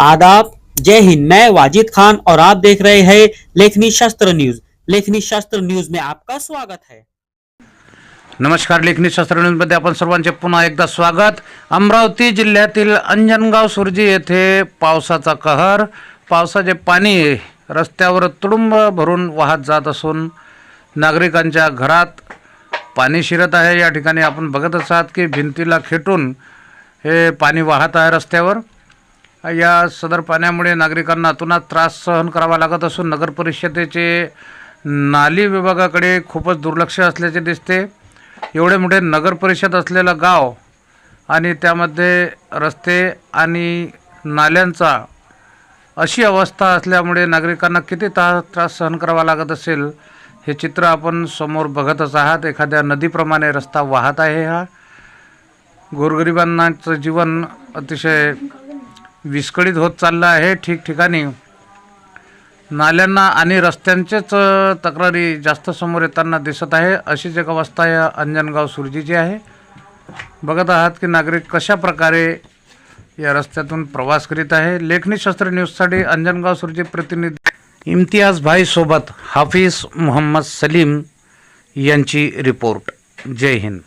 आदाब। जय हिंद। मैं वाजिद खान और आप देख रहे हैं लेखनी शास्त्र न्यूज। लेखनी शास्त्र न्यूज में आपका स्वागत है। नमस्कार लेखनी शास्त्र न्यूजमध्ये आपण सर्वांचे पुन्हा एकदा स्वागत. अमरावती जिल्ह्यातील अंजनगाव सुरजी येथे पावसाचा कहर. पावसाचे पाणी रस्त्यावर तुडुंब भरून वाहत जात असून नागरिकांच्या घरात पाणी शिरत आहे. या ठिकाणी आपण बघतच आहात की भिंतीला खेटून हे पाणी वाहत आहे रस्त्यावर. या सदर पाण्यामुळे नागरिकांना अतोनात त्रास सहन करावा लागत असून नगर परिषदेचे नाली विभागाकडे खूपच दुर्लक्ष असल्याचे दिसते. एवढे मोठे नगर परिषद असलेलं गाव आणि त्यामध्ये रस्ते आणि नाल्यांचा अशी अवस्था असल्यामुळे नागरिकांना किती ता त्रास सहन करावा लागत असेल हे चित्र आपण समोर बघतच आहात. एखाद्या नदीप्रमाणे रस्ता वाहत आहे हा. गोरगरिबांनाचं जीवन अतिशय विस्कळीत होत चाललं आहे ठिकठिकाणी. नाल्यांना आणि रस्त्यांचेच तक्रारी जास्त समोर येताना दिसत आहे. अशीच एक अवस्था या अंजनगाव सुरजीची आहे. बघत आहात की नागरिक कशा प्रकारे या रस्त्यातून प्रवास करीत आहे. लेखनी शास्त्र न्यूजसाठी अंजनगाव सुरजी प्रतिनिधी. इम्तियाज भाई सोबत हाफिज मोहम्मद सलीम यांची रिपोर्ट. जय हिंद.